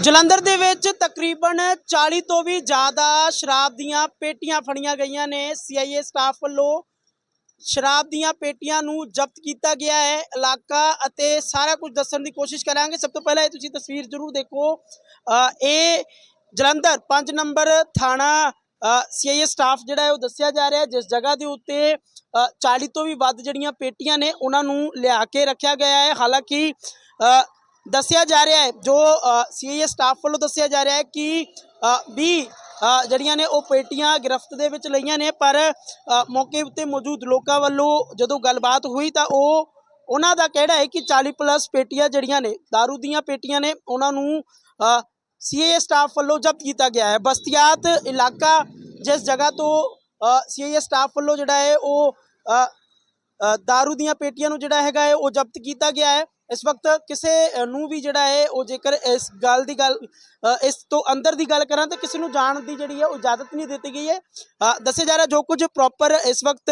ਜਲੰਧਰ ਦੇ ਵਿੱਚ ਤਕਰੀਬਨ 40 ਤੋਂ ਵੀ ਜ਼ਿਆਦਾ ਸ਼ਰਾਬ ਦੀਆਂ ਪੇਟੀਆਂ ਫੜੀਆਂ ਗਈਆਂ ਨੇ। ਸੀਆਈਏ ਸਟਾਫ ਵੱਲੋਂ ਸ਼ਰਾਬ ਦੀਆਂ ਪੇਟੀਆਂ ਨੂੰ ਜ਼ਬਤ ਕੀਤਾ ਗਿਆ ਹੈ। ਇਲਾਕਾ ਅਤੇ ਸਾਰਾ ਕੁਝ ਦੱਸਣ ਦੀ ਕੋਸ਼ਿਸ਼ ਕਰਾਂਗੇ। ਸਭ ਤੋਂ ਪਹਿਲਾਂ ਇਹ ਤੁਸੀਂ ਤਸਵੀਰ ਜ਼ਰੂਰ ਦੇਖੋ। ਇਹ ਜਲੰਧਰ 5 ਨੰਬਰ ਥਾਣਾ ਸੀਆਈਏ ਸਟਾਫ ਜਿਹੜਾ ਹੈ ਉਹ ਦੱਸਿਆ ਜਾ ਰਿਹਾ ਜਿਸ ਜਗ੍ਹਾ ਦੇ ਉੱਤੇ ਅ, 40 ਤੋਂ ਵੀ ਵੱਧ ਜਿਹੜੀਆਂ ਪੇਟੀਆਂ ਨੇ ਉਹਨਾਂ ਨੂੰ ਲਿਆ ਕੇ ਰੱਖਿਆ ਗਿਆ ਹੈ। ਹਾਲਾਂਕਿ ਦੱਸਿਆ ਜਾ ਰਿਹਾ ਹੈ ਜੋ ਸੀਆਈਏ ਸਟਾਫ ਵੱਲੋਂ ਦੱਸਿਆ ਜਾ ਰਿਹਾ ਹੈ ਕਿ ਅ, 20 ਜਿਹੜੀਆਂ ਨੇ ਉਹ ਪੇਟੀਆਂ ਗ੍ਰਿਫਤ ਦੇ ਵਿੱਚ ਲਈਆਂ ਨੇ ਪਰ ਮੌਕੇ ਉੱਤੇ ਮੌਜੂਦ ਲੋਕਾਂ ਵੱਲੋਂ ਜਦੋਂ ਗੱਲਬਾਤ ਹੋਈ ਤਾਂ ਉਹ ਉਹਨਾਂ ਦਾ ਕਹਿਣਾ ਹੈ ਕਿ 40 ਪਲੱਸ ਪੇਟੀਆਂ ਜਿਹੜੀਆਂ ਨੇ दारू ਦੀਆਂ ਪੇਟੀਆਂ ਨੇ ਉਹਨਾਂ ਨੂੰ ਸੀਏ ਸਟਾਫ ਵੱਲੋਂ ਜ਼ਬਤ ਕੀਤਾ ਗਿਆ ਹੈ। ਬਸਤੀਆਤ ਇਲਾਕਾ ਜਿਸ ਜਗ੍ਹਾ ਤੋਂ ਸੀਏ ਸਟਾਫ ਵੱਲੋਂ ਜਿਹੜਾ ਹੈ ਉਹ दारू ਦੀਆਂ ਪੇਟੀਆਂ ਨੂੰ ਜਿਹੜਾ ਹੈਗਾ ਹੈ ਉਹ ਜ਼ਬਤ ਕੀਤਾ ਗਿਆ ਹੈ। ਇਸ ਵਕਤ ਕਿਸੇ ਨੂੰ ਵੀ ਜਿਹੜਾ ਹੈ ਉਹ ਜੇਕਰ ਇਸ ਗੱਲ ਦੀ ਗੱਲ ਇਸ ਤੋਂ ਅੰਦਰ ਦੀ ਗੱਲ ਕਰਾਂ ਤਾਂ ਕਿਸੇ ਨੂੰ ਜਾਣ ਦੀ ਜਿਹੜੀ ਹੈ ਉਹ ਇਜਾਜ਼ਤ ਨਹੀਂ ਦਿੱਤੀ ਗਈ ਹੈ। ਅ, ਦੱਸਿਆ ਜਾ ਰਿਹਾ ਜੋ ਕੁਝ ਪ੍ਰੋਪਰ ਇਸ ਵਕਤ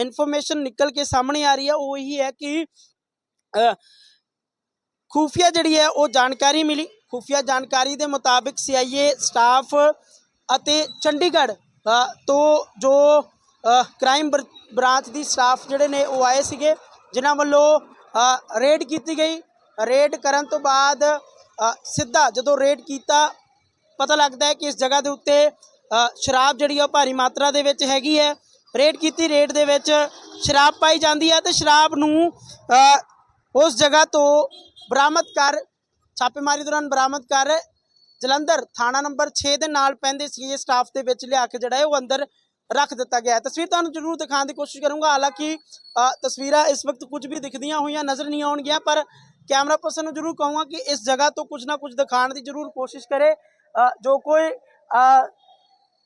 ਇਨਫੋਰਮੇਸ਼ਨ ਨਿਕਲ ਕੇ ਸਾਹਮਣੇ ਆ ਰਹੀ ਹੈ ਉਹ ਇਹੀ ਹੈ ਕਿ ਅ, ਖੂਫੀਆ ਜਿਹੜੀ ਹੈ ਉਹ ਜਾਣਕਾਰੀ ਮਿਲੀ। ਖੂਫੀਆ ਜਾਣਕਾਰੀ ਦੇ ਮੁਤਾਬਿਕ ਸੀਆਈਏ ਸਟਾਫ ਅਤੇ ਚੰਡੀਗੜ੍ਹ ਤੋਂ ਜੋ ਕ੍ਰਾਈਮ ਬ੍ਰਾਂਚ ਦੀ ਸਟਾਫ ਜਿਹੜੇ ਨੇ ਉਹ ਆਏ ਸੀਗੇ, ਜਿਨ੍ਹਾਂ ਵੱਲੋਂ ਰੇਡ ਕੀਤੀ ਗਈ। ਰੇਡ ਕਰਨ ਤੋਂ ਬਾਅਦ ਸਿੱਧਾ ਜਦੋਂ ਰੇਡ ਕੀਤਾ, ਪਤਾ ਲੱਗਦਾ ਹੈ ਕਿ ਇਸ ਜਗ੍ਹਾ ਦੇ ਉੱਤੇ ਸ਼ਰਾਬ ਜਿਹੜੀ ਆ ਉਹ ਭਾਰੀ ਮਾਤਰਾ ਦੇ ਵਿੱਚ ਹੈਗੀ ਹੈ। ਰੇਡ ਕੀਤੀ ਰੇਡ ਦੇ ਵਿੱਚ ਸ਼ਰਾਬ ਪਾਈ ਜਾਂਦੀ ਹੈ ਤੇ ਸ਼ਰਾਬ ਨੂੰ ਉਸ ਜਗ੍ਹਾ ਤੋਂ ਬਰਾਮਦ ਕਰ, ਛਾਪੇਮਾਰੀ ਦੌਰਾਨ ਬਰਾਮਦ ਕਰ ਜਲੰਧਰ ਥਾਣਾ ਨੰਬਰ 6 ਦੇ ਨਾਲ ਪੈਂਦੇ ਸੀਏ ਸਟਾਫ ਦੇ ਵਿੱਚ ਲਿਆ ਕੇ ਜਿਹੜਾ ਹੈ ਉਹ ਅੰਦਰ ਰੱਖ ਦਿੱਤਾ ਗਿਆ ਹੈ। ਤਸਵੀਰ ਤੁਹਾਨੂੰ ਜ਼ਰੂਰ ਦਿਖਾਉਣ ਦੀ ਕੋਸ਼ਿਸ਼ ਕਰੂੰਗਾ। ਹਾਲਾਂਕਿ ਤਸਵੀਰਾਂ ਇਸ ਵਕਤ ਕੁਝ ਵੀ ਦਿਖਦੀਆਂ ਹੋਈਆਂ ਨਜ਼ਰ ਨਹੀਂ ਆਉਣਗੀਆਂ, ਪਰ ਕੈਮਰਾ ਪਰਸਨ ਨੂੰ ਜ਼ਰੂਰ ਕਹੂੰਗਾ ਕਿ ਇਸ ਜਗ੍ਹਾ ਤੋਂ ਕੁਝ ਨਾ ਕੁਝ ਦਿਖਾਉਣ ਦੀ ਜ਼ਰੂਰ ਕੋਸ਼ਿਸ਼ ਕਰੇ। ਜੋ ਕੋਈ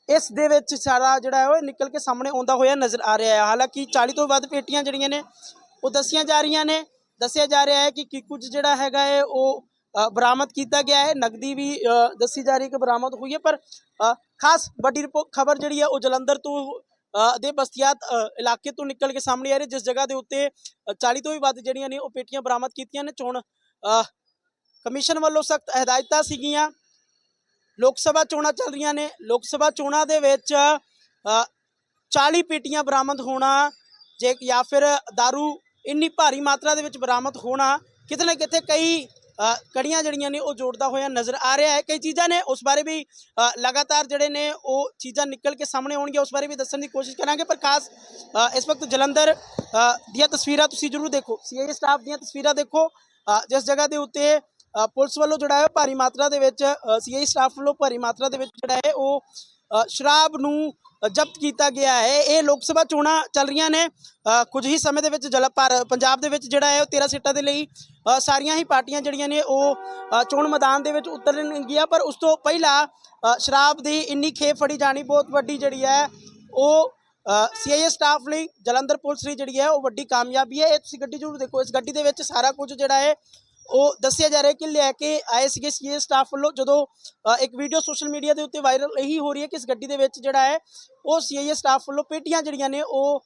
ਇਸ ਦੇ ਵਿੱਚ ਸਾਰਾ ਜਿਹੜਾ ਹੈ ਉਹ ਨਿਕਲ ਕੇ ਸਾਹਮਣੇ ਆਉਂਦਾ ਹੋਇਆ ਨਜ਼ਰ ਆ ਰਿਹਾ ਹੈ। ਹਾਲਾਂਕਿ 40 ਤੋਂ ਵੱਧ ਪੇਟੀਆਂ ਜਿਹੜੀਆਂ ਨੇ, ਉਹ ਦੱਸੀਆਂ ਜਾ ਰਹੀਆਂ ਨੇ। ਦੱਸਿਆ ਜਾ ਰਿਹਾ ਹੈ ਕਿ ਕੀ ਕੁਝ ਜਿਹੜਾ ਹੈਗਾ ਹੈ, ਉਹ ਬਰਾਮਦ ਕੀਤਾ ਗਿਆ ਹੈ। ਨਗਦੀ ਵੀ ਦੱਸੀ ਜਾ ਰਹੀ ਹੈ ਕਿ ਬਰਾਮਦ ਹੋਈ ਹੈ ਪਰ ਖਾਸ ਵੱਡੀ ਖਬਰ ਜਿਹੜੀ ਹੈ ਉਹ ਜਲੰਧਰ ਤੋਂ ਦੇ ਬਸਤੀਆਤ ਇਲਾਕੇ ਤੋਂ ਨਿਕਲ ਕੇ ਸਾਹਮਣੇ ਆ ਰਹੀ ਜਿਸ ਜਗ੍ਹਾ ਦੇ ਉੱਤੇ ਅ, 40 ਤੋਂ ਵੀ ਵੱਧ ਜਿਹੜੀਆਂ ਨੇ ਉਹ ਪੇਟੀਆਂ ਬਰਾਮਦ ਕੀਤੀਆਂ ਨੇ। ਚੋਣ ਕਮਿਸ਼ਨ ਵੱਲੋਂ ਸਖਤ ਹਦਾਇਤਾਂ ਸੀਗੀਆਂ। ਲੋਕ ਸਭਾ ਚੋਣਾਂ ਚੱਲ ਰਹੀਆਂ ਨੇ। ਲੋਕ ਸਭਾ ਚੋਣਾਂ ਦੇ ਵਿੱਚ ਅ, 40 ਪੇਟੀਆਂ ਬਰਾਮਦ ਹੋਣਾ ਜੇ ਜਾਂ ਫਿਰ दारू ਇੰਨੀ ਭਾਰੀ ਮਾਤਰਾ ਦੇ ਵਿੱਚ ਬਰਾਮਦ ਹੋਣਾ ਕਿਤੇ ਨਾ ਕਿਤੇ ਕਈ ਕੜੀਆਂ ਜਿਹੜੀਆਂ ਨੇ ਉਹ ਜੋੜਦਾ ਹੋਇਆ ਨਜ਼ਰ ਆ ਰਿਹਾ ਹੈ। ਕਈ ਚੀਜ਼ਾਂ ਨੇ ਉਸ ਬਾਰੇ ਵੀ ਲਗਾਤਾਰ ਜਿਹੜੇ ਨੇ ਉਹ ਚੀਜ਼ਾਂ ਨਿਕਲ ਕੇ ਸਾਹਮਣੇ ਆਉਣਗੀਆਂ, ਉਸ ਬਾਰੇ ਵੀ ਦੱਸਣ ਦੀ ਕੋਸ਼ਿਸ਼ ਕਰਾਂਗੇ। ਪਰ ਖਾਸ ਇਸ ਵਕਤ ਜਲੰਧਰ ਦੀਆਂ ਤਸਵੀਰਾਂ ਤੁਸੀਂ ਜ਼ਰੂਰ ਦੇਖੋ। ਸੀਆਈਏ ਸਟਾਫ ਦੀਆਂ ਤਸਵੀਰਾਂ ਦੇਖੋ। ਜਿਸ ਜਗ੍ਹਾ ਦੇ ਉੱਤੇ ਪੁਲਿਸ ਵੱਲੋਂ ਜਿਹੜਾ ਹੈ ਭਾਰੀ ਮਾਤਰਾ ਦੇ ਵਿੱਚ ਸੀਆਈ ਸਟਾਫ ਵੱਲੋਂ ਭਾਰੀ ਮਾਤਰਾ ਦੇ ਵਿੱਚ ਜਿਹੜਾ ਹੈ ਉਹ ਸ਼ਰਾਬ ਨੂੰ ਜ਼ਬਤ ਕੀਤਾ ਗਿਆ ਹੈ। ਇਹ ਲੋਕ ਸਭਾ ਚੋਣਾਂ ਚੱਲ ਰਹੀਆਂ ਨੇ। ਕੁਝ ਹੀ ਸਮੇਂ ਦੇ ਵਿੱਚ ਜਲ ਪਰ ਪੰਜਾਬ ਦੇ ਵਿੱਚ ਜਿਹੜਾ ਹੈ ਉਹ 13 ਸੀਟਾਂ ਦੇ ਲਈ ਸਾਰੀਆਂ ਹੀ ਪਾਰਟੀਆਂ ਜਿਹੜੀਆਂ ਨੇ ਉਹ ਚੋਣ ਮੈਦਾਨ ਦੇ ਵਿੱਚ ਉਤਰਨਗੀਆਂ ਪਰ ਉਸ ਤੋਂ ਪਹਿਲਾਂ ਸ਼ਰਾਬ ਦੀ ਇੰਨੀ ਖੇਪ ਫੜੀ ਜਾਣੀ ਬਹੁਤ ਵੱਡੀ ਜਿਹੜੀ ਹੈ, ਉਹ ਸੀਆਈਏ ਸਟਾਫ ਲਈ ਜਲੰਧਰ ਪੁਲਿਸ ਲਈ ਜਿਹੜੀ ਹੈ ਉਹ ਵੱਡੀ ਕਾਮਯਾਬੀ ਹੈ। ਇਹ ਤੁਸੀਂ ਗੱਡੀ ਜ਼ਰੂਰ ਦੇਖੋ। ਇਸ ਗੱਡੀ ਦੇ ਵਿੱਚ ਸਾਰਾ ਕੁਝ ਜਿਹੜਾ ਹੈ ਉਹ ਦੱਸਿਆ ਜਾ ਰਿਹਾ ਕਿ ਲੈ ਕੇ ਆਏ ਸੀਗੇ ਸੀਏ ਸਟਾਫ ਵੱਲੋਂ ਜਦੋਂ ਇੱਕ ਵੀਡੀਓ ਸੋਸ਼ਲ ਮੀਡੀਆ ਦੇ ਉੱਤੇ ਵਾਇਰਲ ਇਹੀ ਹੋ ਰਹੀ ਹੈ ਕਿ ਇਸ ਗੱਡੀ ਦੇ ਵਿੱਚ ਜਿਹੜਾ ਹੈ, ਉਹ ਸੀਏ ਸਟਾਫ ਵੱਲੋਂ ਪੇਟੀਆਂ ਜਿਹੜੀਆਂ ਨੇ ਉਹ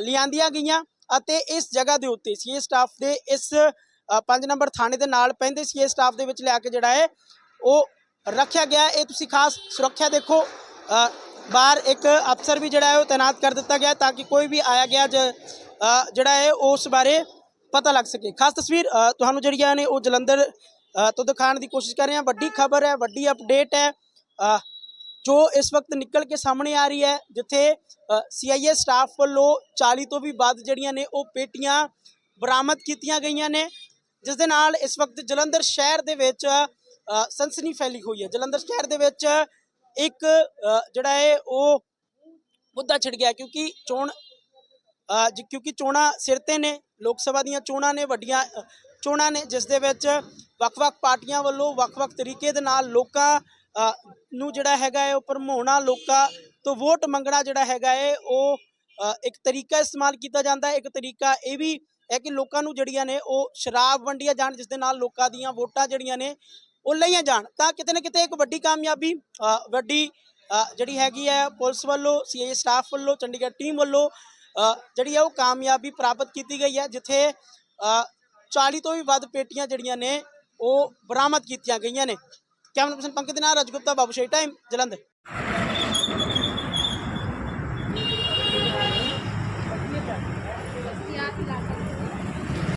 ਲਿਆਂਦੀਆਂ ਗਈਆਂ ਅਤੇ ਇਸ ਜਗ੍ਹਾ ਦੇ ਉੱਤੇ ਸੀਏ ਸਟਾਫ ਦੇ ਇਸ 5 ਨੰਬਰ ਥਾਣੇ ਦੇ ਨਾਲ ਪੈਂਦੇ ਸੀਏ ਸਟਾਫ ਦੇ ਵਿੱਚ ਲਿਆ ਕੇ ਜਿਹੜਾ ਹੈ, ਉਹ ਰੱਖਿਆ ਗਿਆ। ਇਹ ਤੁਸੀਂ ਖਾਸ ਸੁਰੱਖਿਆ ਦੇਖੋ ਬਾਹਰ ਇੱਕ ਅਫਸਰ ਵੀ ਜਿਹੜਾ ਹੈ ਉਹ ਤਾਇਨਾਤ ਕਰ ਦਿੱਤਾ ਗਿਆ ਤਾਂ ਕਿ ਕੋਈ ਵੀ ਆਇਆ ਗਿਆ ਜਿਹੜਾ ਹੈ ਉਸ ਬਾਰੇ ਪਤਾ ਲੱਗ ਸਕੇ। ਖਾਸ ਤਸਵੀਰ ਤੁਹਾਨੂੰ ਜਿਹੜੀਆਂ ਨੇ ਉਹ ਜਲੰਧਰ ਤੋਂ ਦਿਖਾਉਣ ਦੀ ਕੋਸ਼ਿਸ਼ ਕਰ ਰਹੇ ਹਾਂ। ਵੱਡੀ ਖਬਰ ਹੈ, ਵੱਡੀ ਅਪਡੇਟ ਹੈ। ਜੋ ਇਸ ਵਕਤ ਨਿਕਲ ਕੇ ਸਾਹਮਣੇ ਆ ਰਹੀ ਹੈ, ਜਿੱਥੇ ਸੀਆਈਏ ਸਟਾਫ ਵੱਲੋਂ 40 ਤੋਂ ਵੀ ਵੱਧ ਜਿਹੜੀਆਂ ਨੇ ਉਹ ਪੇਟੀਆਂ ਬਰਾਮਦ ਕੀਤੀਆਂ ਗਈਆਂ ਨੇ, ਜਿਸ ਦੇ ਨਾਲ ਇਸ ਵਕਤ ਜਲੰਧਰ ਸ਼ਹਿਰ ਦੇ ਵਿੱਚ ਸਨਸਨੀ ਫੈਲੀ ਹੋਈ ਹੈ। ਜਲੰਧਰ ਸ਼ਹਿਰ ਦੇ ਵਿੱਚ ਇੱਕ ਜਿਹੜਾ ਹੈ, ਉਹ ਮੁੱਦਾ ਛਿੜ ਗਿਆ, ਕਿਉਂਕਿ ਚੋਣ ਜ- ਕਿਉਂਕਿ ਚੋਣਾਂ ਸਿਰ ਤੇ ਨੇ, ਲੋਕ ਸਭਾ ਦੀਆਂ ਚੋਣਾਂ ਨੇ, ਵੱਡੀਆਂ ਚੋਣਾਂ ਨੇ, ਜਿਸ ਦੇ ਵਿੱਚ ਵੱਖ-ਵੱਖ ਪਾਰਟੀਆਂ ਵੱਲੋਂ ਵੱਖ-ਵੱਖ ਤਰੀਕੇ ਦੇ ਨਾਲ ਲੋਕਾਂ ਨੂੰ ਜਿਹੜਾ ਹੈਗਾ ਹੈ ਉਹ ਭਰਮਾਉਣਾ, ਲੋਕਾਂ ਤੋਂ ਵੋਟ ਮੰਗਣਾ ਜਿਹੜਾ ਹੈਗਾ ਹੈ, ਉਹ ਇੱਕ ਤਰੀਕਾ ਇਸਤੇਮਾਲ ਕੀਤਾ ਜਾਂਦਾ ਹੈ। ਇੱਕ ਤਰੀਕਾ ਇਹ ਵੀ ਹੈ ਕਿ ਲੋਕਾਂ ਨੂੰ ਜਿਹੜੀਆਂ ਨੇ ਉਹ ਸ਼ਰਾਬ ਵੰਡੀਆਂ ਜਾਣ, ਜਿਸ ਦੇ ਨਾਲ ਲੋਕਾਂ ਦੀਆਂ ਵੋਟਾਂ ਜਿਹੜੀਆਂ ਨੇ ਉਹ ਲਈਆਂ ਜਾਣ। ਤਾਂ ਕਿਤੇ ਨਾ ਕਿਤੇ ਇੱਕ ਵੱਡੀ ਕਾਮਯਾਬੀ ਵੱਡੀ ਜਿਹੜੀ ਹੈਗੀ ਹੈ ਪੁਲਿਸ ਵੱਲੋਂ ਸੀਆਈਏ ਸਟਾਫ ਵੱਲੋਂ, ਚੰਡੀਗੜ੍ਹ ਟੀਮ ਵੱਲੋਂ ਜਿਹੜੀ ਹੈ ਉਹ ਕਾਮਯਾਬੀ ਪ੍ਰਾਪਤ ਕੀਤੀ ਗਈ ਹੈ ਜਿੱਥੇ ਅ, 40 ਤੋਂ ਵੀ ਵੱਧ ਪੇਟੀਆਂ ਜਿਹੜੀਆਂ ਨੇ ਉਹ ਬਰਾਮਦ ਕੀਤੀਆਂ ਗਈਆਂ ਨੇ। ਕੈਮਰਾ ਪਰਸਨ ਪੰਕਜ ਦੇ ਨਾਲ ਰਜਗੁਪਤਾ ਬਾਬੂ ਸ਼ਾਹੀ ਟਾਈਮ ਜਲੰਧਰ।